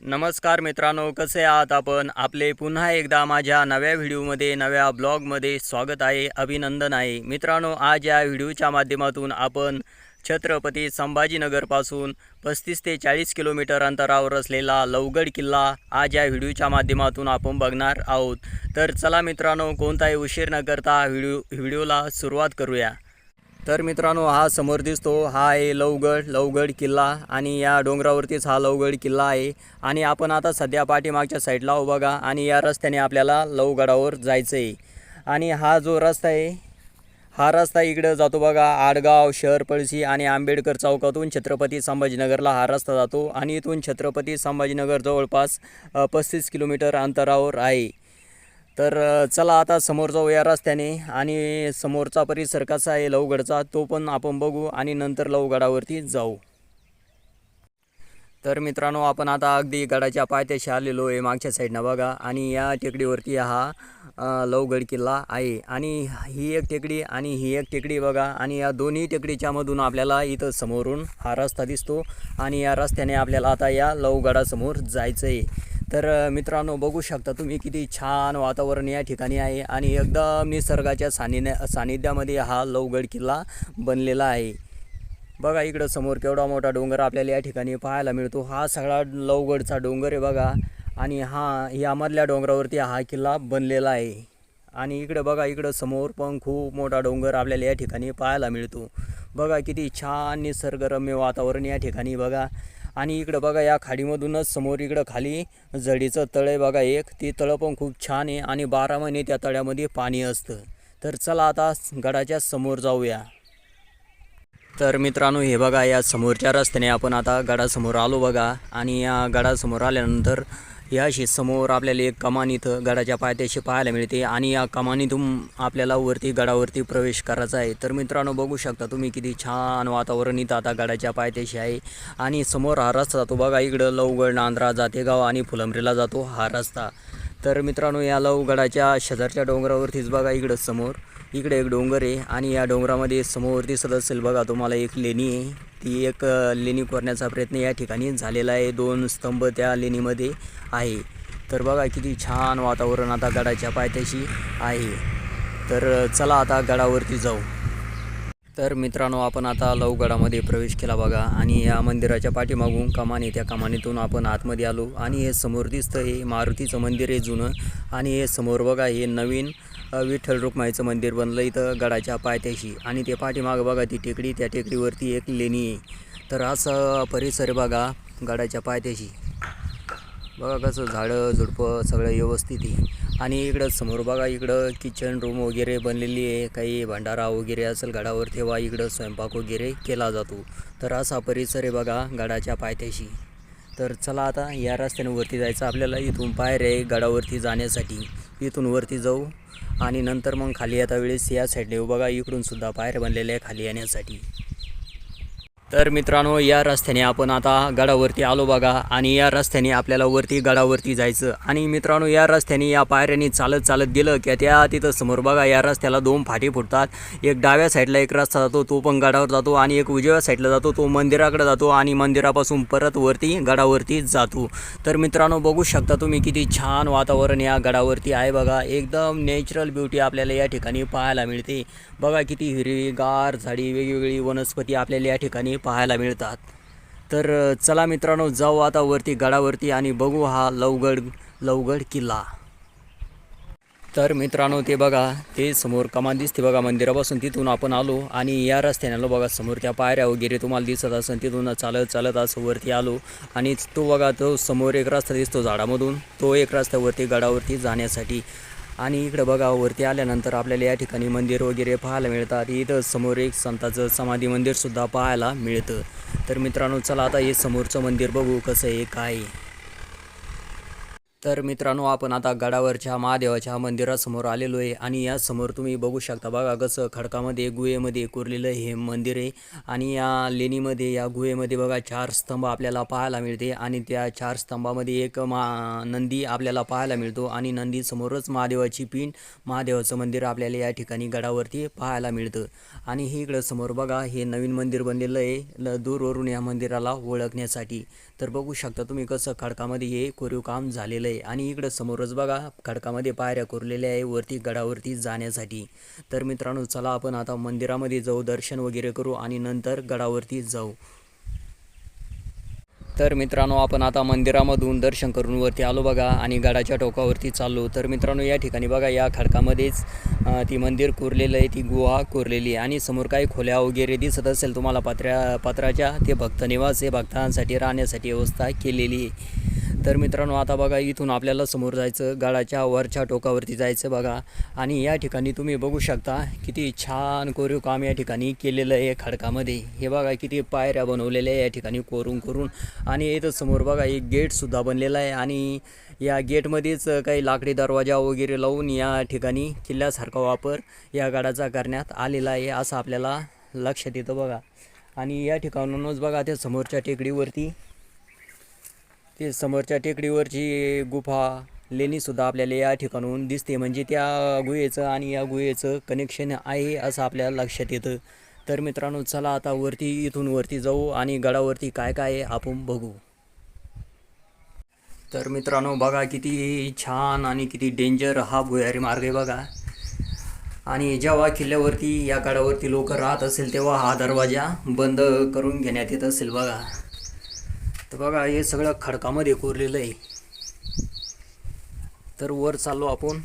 नमस्कार मित्रांनो कसे आहात आपण? आपले पुन्हा एकदा माझ्या नव्या व्हिडिओमध्ये नव्या ब्लॉगमध्ये स्वागत आहे अभिनंदन आहे. मित्रांनो आज या व्हिडिओच्या माध्यमातून आपण छत्रपती संभाजीनगरपासून पस्तीस ते चाळीस किलोमीटर अंतरावर असलेला लवगड किल्ला आज या व्हिडिओच्या माध्यमातून आपण बघणार आहोत. तर चला मित्रांनो कोणताही उशीर न करता व्हिडिओ व्हिडिओला सुरुवात करूया. तर मित्रांनो हा समोर दिसतो. हा आहे लवगड लवगड किल्ला आणि या डोंगरावरतीच हा लवगड किल्ला आहे. आणि आपण आता सध्या पाठीमागच्या साईडला बघा आणि या रस्त्याने आपल्याला लवगडावर जायचं आहे आणि हा जो रस्ता आहे हा रस्ता इकडं जातो बघा. आडगाव शहर पळशी आणि आंबेडकर चौकातून छत्रपती संभाजीनगरला हा रस्ता जातो. आणि इथून छत्रपती संभाजीनगर जवळपास पस्तीस किलोमीटर अंतरावर आहे. तर चला आता समोर जाऊ या रस्त्याने आणि समोरचा परिसर कसा आहे लवगडचा तो पण आपण बघू आणि नंतर लवगडावरती जाऊ. तर मित्रांनो आपण आता अगदी गडाच्या पायथ्याशी आलेलो आहे मागच्या साईडनं बघा आणि या टेकडीवरती हा लवगड किल्ला आहे आणि ही एक टेकडी आणि ही एक टेकडी बघा आणि या दोन्ही टेकडीच्या मधून आपल्याला इथं समोरून हा रस्ता दिसतो आणि या रस्त्याने आपल्याला आता या लवगडासमोर जायचं आहे तर मित्रांनो बघू शकता तुम्ही किती छान वातावरण या ठिकाणी आहे आणि एकदम निसर्गाच्या सानिध्या सानिध्यामध्ये हा लवगड किल्ला बनलेला आहे. बघा इकडं समोर केवढा मोठा डोंगर आपल्याला या ठिकाणी पाहायला मिळतो. हा सगळा लवगडचा डोंगर आहे बघा आणि हा यामधल्या डोंगरावरती हा किल्ला बनलेला आहे. आणि इकडं बघा इकडं समोर पण खूप मोठा डोंगर आपल्याला या ठिकाणी पाहायला मिळतो. बघा किती छान निसर्गरम्य वातावरण या ठिकाणी बघा. आणि इकडं बघा या खाडीमधूनच समोर इकडं खाली जडीचं तळ आहे बघा एक. ते तळं पण खूप छान आहे आणि बारा महिने त्या तळ्यामध्ये पाणी असतं. तर चला आता गडाच्या समोर जाऊया. तर मित्रांनो हे बघा या समोरच्या रस्त्याने आपण आता गडासमोर आलो बघा. आणि या गडासमोर आल्यानंतर याशी समोर आपल्याला एक कमान इथं गडाच्या पायथ्याशी पाहायला मिळते आणि या कमानीतून आपल्याला वरती गडावरती प्रवेश करायचा आहे. तर मित्रांनो बघू शकता तुम्ही किती छान वातावरण इथं आता गडाच्या पायथ्याशी आहे. आणि समोर हा रस्ता जातो बघा इकडं लवगड नांद्रा जातेगाव आणि फुलंब्रीला जातो हा रस्ता. तर मित्रांनो या लवगडाच्या शेजारच्या डोंगरावरतीच बघा इकडं समोर इकडे एक डोंगर आहे आणि या डोंगरामध्ये समोर दिसत असेल बघा तुम्हाला एक लेणी आहे. ती एक लेणी कोरण्याचा प्रयत्न या ठिकाणी झालेला आहे. दोन स्तंभ त्या लेणीमध्ये आहे. तर बघा किती छान वातावरण आता गडाच्या पायथ्याशी आहे. तर चला आता गडावरती जाऊ. तर मित्रांनो आपण आता लवगडामध्ये प्रवेश केला बघा. आणि या मंदिराच्या पाठीमागून कमाने त्या कमानीतून आपण आतमध्ये आलो. आणि हे समोर दिसतं हे मारुतीचं मंदिर आहे जुनं. आणि हे समोर बघा हे नवीन विठ्ठल रुक्माईचं मंदिर बनलं इथं गडाच्या पायथ्याशी. आणि ते पाठीमागं बघा ती टेकडी त्या टेकडीवरती एक लेणी आहे. तर असं परिसर बघा गडाच्या पायथ्याशी. बघा कसं झाडं झुडपं सगळं व्यवस्थित आहे. आणि इकडं समोर बघा इकडं किचन रूम वगैरे बनलेली आहे. काही भंडारा वगैरे असेल गडावर तेव्हा इकडं स्वयंपाक वगैरे केला जातो. तर असा परिसर आहे बघा गडाच्या पायथ्याशी. तर चला आता या रस्त्याने वरती जायचं. आपल्याला इथून पायऱ्या आहे गडावरती जाण्यासाठी. इथून वरती जाऊ आणि नंतर मग खाली येता वेळेस या साईडने बघा इकडून सुद्धा पायऱ्या बनलेल्या आहे खाली येण्यासाठी. तर मित्रांनो या रस्त्याने आपण आता गडावरती आलो बघा आणि या रस्त्याने आपल्याला वरती गडावरती जायचं. आणि मित्रांनो या रस्त्याने या पायऱ्याने चालत चालत गेलं की त्या तिथं समोर बघा या रस्त्याला दोन फाटी फुटतात. एक डाव्या साईडला एक रस्ता जातो तो पण गडावर जातो आणि एक उजव्या साईडला जातो तो मंदिराकडे जातो आणि मंदिरापासून परत वरती गडावरती जातो. तर मित्रांनो बघू शकता तुम्ही किती छान वातावरण या गडावरती आहे बघा. एकदम नॅचरल ब्युटी आपल्याला या ठिकाणी पाहायला मिळते. बघा किती हिरवीगार झाडी वेगवेगळी वनस्पती आपल्याला या ठिकाणी पाहायला मिळतात. तर चला मित्रांनो जाऊ आता वरती गडावरती आणि बघू हा लवगड लवगड किल्ला. तर मित्रांनो ते बघा ते समोर कमान दिसते बघा मंदिरापासून तिथून आपण आलो आणि या रस्त्याने आलो बघा समोर त्या पायऱ्या वगैरे तुम्हाला दिसत असेल तिथून चालत चालत असं वरती आलो आणि तो बघा तो समोर एक रस्ता दिसतो झाडामधून तो एक रस्त्यावरती गडावरती जाण्यासाठी. आणि इकडं बघा वरती आल्यानंतर आपल्याला या ठिकाणी मंदिर वगैरे पाहायला मिळतात. इथं समोर एक संताचं समाधी मंदिरसुद्धा पाहायला मिळतं. तर मित्रांनो चला आता हे समोरचं मंदिर बघू कसं आहे काय तर मित्रांनो आपण आता गडावरच्या महादेवाच्या मंदिरासमोर आलेलो आहे आणि या समोर तुम्ही बघू शकता बघा कसं खडकामध्ये गुहेमध्ये कोरलेलं हे मंदिर आहे. आणि या लेणीमध्ये या गुहेमध्ये बघा चार स्तंभ आपल्याला पाहायला मिळते आणि त्या चार स्तंभामध्ये एक मा नंदी आपल्याला पाहायला मिळतो आणि नंदीसमोरच महादेवाची पिंड महादेवाचं मंदिर आपल्याला या ठिकाणी गडावरती पाहायला मिळतं. आणि हे इकडं समोर बघा हे नवीन मंदिर बनलेलं आहे ल दूरवरून या मंदिराला ओळखण्यासाठी. तर बघू शकता तुम्ही कसं खडकामध्ये हे कोरीव काम झालेलं आहे. आणि इकडं समोरच बघा खडकामध्ये पायऱ्या कोरलेल्या आहे वरती गडावरती जाण्यासाठी. तर मित्रांनो चला आपण आता मंदिरामध्ये जाऊ दर्शन वगैरे करू आणि नंतर गडावरती जाऊ. तर मित्रांनो आपण आता मंदिरामधून दर्शन करून वरती आलो बघा आणि गडाच्या टोकावरती चाललो. तर मित्रांनो या ठिकाणी बघा या खडकामध्येच ती मंदिर कोरलेलं आहे ती गुहा कोरलेली आहे. आणि समोर काही खोल्या वगैरे दिसत असेल तुम्हाला पात्र्या पात्राच्या ते भक्त निवास आहे भक्तांसाठी राहण्यासाठी व्यवस्था केलेली आहे. तर मित्रांनो आता बघा इथून आपल्याला समोर जायचं गडाच्या वरच्या टोकावरती जायचं बघा. आणि या ठिकाणी तुम्ही बघू शकता किती छान कोरीव काम या ठिकाणी केलेलं आहे खडकामध्ये. हे बघा किती पायऱ्या बनवलेल्या आहे या ठिकाणी कोरून करून. आणि इथं समोर बघा एक गेटसुद्धा बनलेला आहे. आणि या गेटमध्येच काही लाकडी दरवाजा वगैरे लावून या ठिकाणी किल्ल्यासारखा वापर या गडाचा करण्यात आलेला आहे असं आपल्याला लक्षात येतं बघा. आणि या ठिकाणूनच बघा त्या समोरच्या टेकडीवरती ते समोरच्या टेकडीवरची गुफा लेणीसुद्धा आपल्याला या ठिकाणून दिसते. म्हणजे त्या गुहेचं आणि या गुहेचं कनेक्शन आहे असं आपल्याला लक्षात येतं. तर मित्रांनो चला आता वरती इथून वरती जाऊ आणि गडावरती काय काय आहे आपण बघू. तर मित्रांनो बघा किती छान आणि किती डेंजर हा भुयारी मार्ग आहे बघा. आणि जेव्हा किल्ल्यावरती या गडावरती लोक राहत असेल तेव्हा हा दरवाजा बंद करून घेण्यात येत असेल बघा. तर बघा हे सगळं खडकामध्ये कोरलेलं आहे. तर वर चाललो आपण.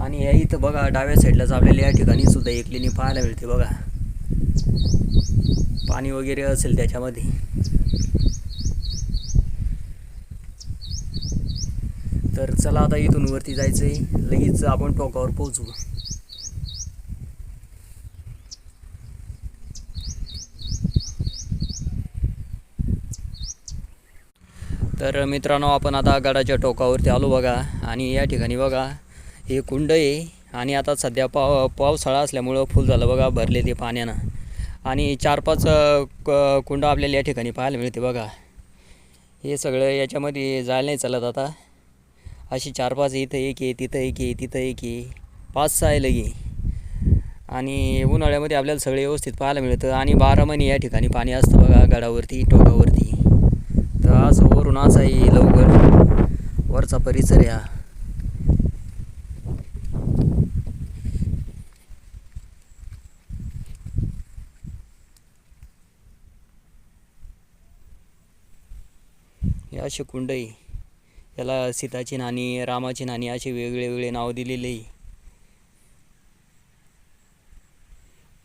आणि या इथं बघा डाव्या साईडलाच आपल्याला या ठिकाणी सुद्धा एक लेणी पाहायला मिळते बघा. पाणी वगैरे असेल त्याच्यामध्ये. तर चला आता इथून वरती जायचं आहे लगेच आपण टोकावर पोहोचू. तर मित्रांनो आपण आता गडाच्या टोकावरती आलो बघा. आणि या ठिकाणी बघा हे कुंड आहे. आणि आता सध्या पाव पावसाळा असल्यामुळं फुल झालं बघा भरले ते पाण्यानं. आणि चार पाच क- कुंड आपल्याला या ठिकाणी पाहायला मिळते बघा. हे सगळं याच्यामध्ये जायला नाही चालत आता. अशी चार पाच इथं एक आहे तिथं एक आहे तिथं एक आहे. पाच सहा आहे लगे. आणि उन्हाळ्यामध्ये आपल्याला सगळे व्यवस्थित पाहायला मिळतं. आणि बारा महिने या ठिकाणी पाणी असतं बघा गडावरती टोकावरती. असं वरून लवकर. वरचा परिसर या अशी कुंडई असे याला सीताची नाणी रामाची नाणी असे वेगळे वेगळे नाव दिलेले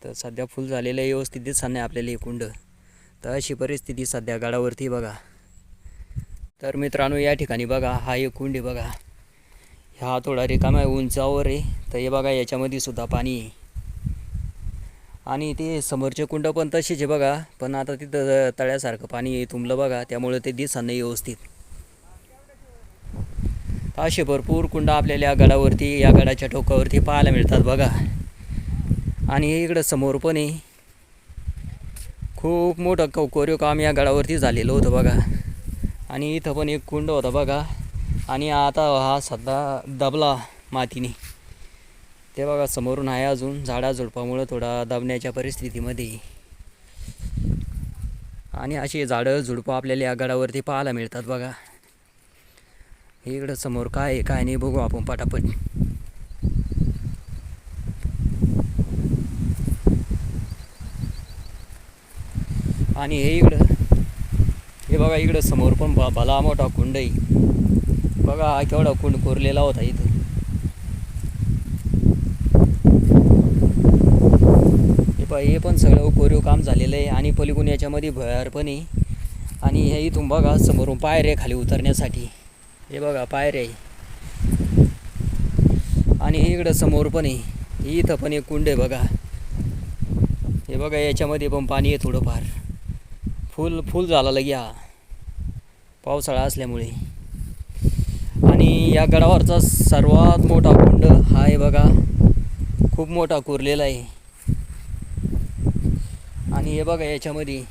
तर सध्या फुल झालेलं आहे व्यवस्थित दिसत नाही आपल्याला हे कुंड. तर अशी परिस्थिती सध्या गडावरती बघा. तर मित्रांनो या ठिकाणी बघा हा एक कुंडी बघा. हा थोडा रिकामा उंचावर आहे. तर हे बघा याच्यामध्ये सुद्धा पाणी आहे. आणि ते समोरचे कुंड पण तसेच आहे बघा पण आता तिथं तळ्यासारखं पाणी आहे तुंबलं बघा त्यामुळे ते दिसत नाही व्यवस्थित. असे भरपूर कुंड आपल्याला या गडावरती या गडाच्या टोकावरती पाहायला मिळतात बघा. आणि हे इकडं समोर पण आहे. खूप मोठं कौकोरीव कोरीव काम या गडावरती झालेलं होतं बघा. आणि इथं पण एक कुंड होता बघा. आणि आता हा सध्या दबला मातीने. ते बघा समोरून आहे अजून झाडा झुडपामुळं थोडा दबण्याच्या परिस्थितीमध्ये. आणि अशी झाडं झुडपं आपल्याला या गडावरती पाहायला मिळतात बघा. इकडं समोर काय आहे काय नाही बघू आपण पटापट. आणि हे इकडं हे बघा इकडं समोर पण भ- भला मोठा कुंड आहे बघा हा केवढा कुंड कोरलेला होता इथं. हे बघा हे पण सगळं कोरीव काम झालेलं आहे आणि पलीकडून याच्यामध्ये भयार पण आहे. आणि हे इथून बघा समोरून पायऱ्या खाली उतरण्यासाठी. हे बघा पायऱ्या आहे. आणि हे इकडं समोर पण आहे. हे इथं पण एक कुंड आहे बघा. हे बघा याच्यामध्ये पण पाणी आहे थोडंफार. फुल फुल झाला लगे हा. पावसाळा असल्यामुळे. आणि या गडावरचा सर्वात मोठा कुंड हा आहे बघा. खूप मोठा कोरलेला आहे. आणि हे बघा याच्यामध्ये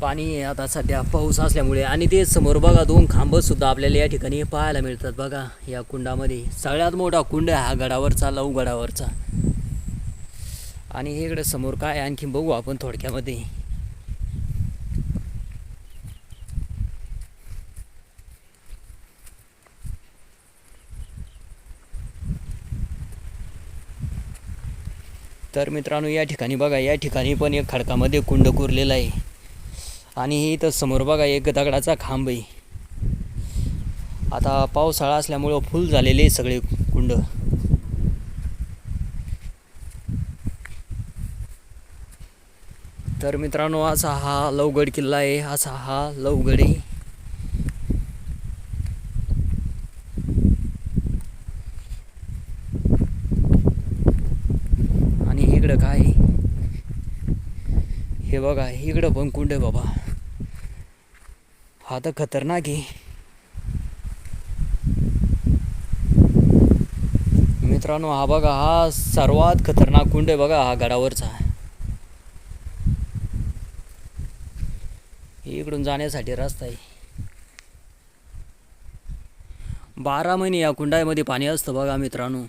पाणी आहे. आता सध्या पाऊस असल्यामुळे आणि ते समोर बघा दोन खांबसुद्धा आपल्याला या ठिकाणी पाहायला मिळतात बघा या कुंडामध्ये. सगळ्यात मोठा कुंड आहे हा गडावरचा लव गडावरचा. आणि हे इकडे समोर काय आहे? आणखी बघू आपण थोडक्यामध्ये. तर मित्रांनो या ठिकाणी बघा या ठिकाणी पण एक खडकामध्ये कुंड कोरलेला आहे. आणि हे इथं समोर बघा एक दगडाचा खांब आहे. आता पावसाळा असल्यामुळं फुल झालेले आहे सगळे कुंड. तर मित्रांनो असा हा लवगड किल्ला आहे असा हा लवगड आहे आणि इकडं काय आहे? हे बघा इकडं पण कुंड आहे बाबा. हा तर खतरनाक आहे. मित्रांनो हा बघा हा सर्वात खतरनाक कुंड आहे बघा हा गडावरचा. इकडून जाण्यासाठी रस्ता आहे. बारा महिने या कुंडामध्ये पाणी असतं बघा मित्रांनो.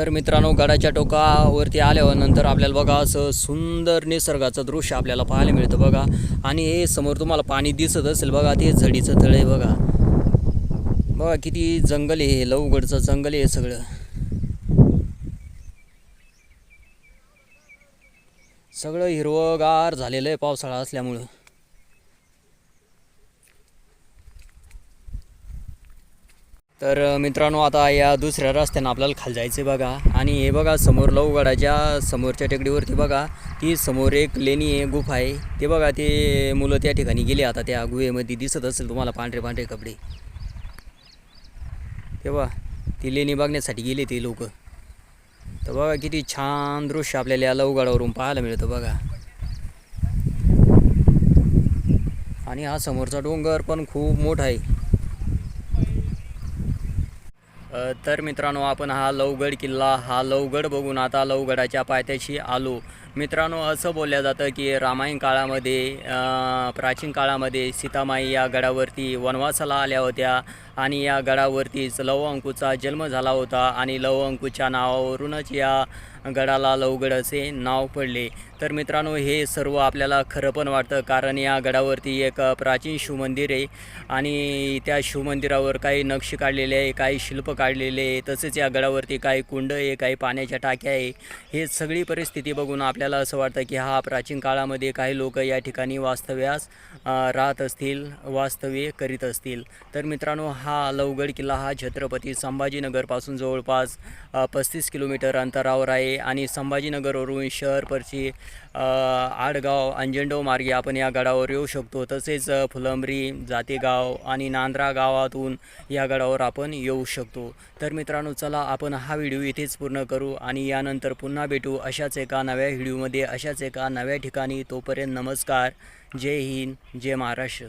तर मित्रांनो गडाच्या टोकावरती आल्यावर नंतर आपल्याला बघा असं सुंदर निसर्गाचं दृश्य आपल्याला पाहायला मिळतं बघा. आणि हे समोर तुम्हाला पाणी दिसत असेल बघा ते झडीचं तळ आहे बघा. बघा किती जंगल आहे हे लवगडचं जंगल आहे सगळं. सगळं हिरवंगार झालेलं आहे पावसाळा असल्यामुळं. तर मित्रांनो आता या दुसऱ्या रस्त्यानं आपल्याला खाली जायचं आहे बघा. आणि हे बघा समोर लवगडाच्या समोरच्या टेकडीवरती बघा. ती समोर एक लेणी आहे गुफा आहे. ते बघा ते मुलं त्या ठिकाणी गेले. आता त्या गुहेमध्ये दिसत असेल तुम्हाला पांढरे पांढरे कपडे. तेव्हा ती लेणी बघण्यासाठी गेले ते लोक. तर बघा किती छान दृश्य आपल्याला या लवगडावरून पाहायला मिळतं बघा. आणि हा समोरचा डोंगर पण खूप मोठा आहे. तर मित्रांनो आपण हा लवगड किल्ला हा लवगड बघून आता लवगडाच्या पायथ्याशी आलो. मित्रांनो असं बोललं जातं की रामायण काळामध्ये प्राचीन काळामध्ये सीतामाई या गडावरती वनवासाला आल्या होत्या आणि या गडावरतीच लव अंकूचा जन्म झाला होता आणि लव अंकूच्या नावावरूनच या गडाला लवगड असे नाव पडले. तर मित्रांनो हे सर्व आपल्याला खरं पण वाटतं कारण या गडावरती एक प्राचीन शिवमंदिर आहे आणि त्या शिवमंदिरावर काही नक्षी काढलेले आहे काही शिल्प काढलेले आहे तसेच या गडावरती काही कुंड आहे काही पाण्याच्या टाक्या आहे. हे सगळी परिस्थिती बघून आपल्याला असं वाटतं की हा प्राचीन काळामध्ये काही लोक या ठिकाणी वास्तव्यास राहत असतील वास्तव्य करीत असतील. तर मित्रांनो हा लवगड किल्ला हा छत्रपती संभाजीनगरपासून जवळपास पस्तीस किलोमीटर अंतरावर आहे. आणि संभाजीनगरवरून शहरपरची अ, आडगाव अंजंडो मार्गे आपण या गडावर येऊ शकतो. तसेच फुलंबरी जातेगाव आणि नांद्रा गावातून या गडावर आपण येऊ शकतो. तर मित्रांनो चला आपण हा व्हिडिओ इथेच पूर्ण करू आणि यानंतर पुन्हा भेटू अशाच एका नव्या व्हिडिओमध्ये. अशाच एका नव्या ठिकाणी. तोपर्यंत नमस्कार. जय हिंद. जय महाराष्ट्र.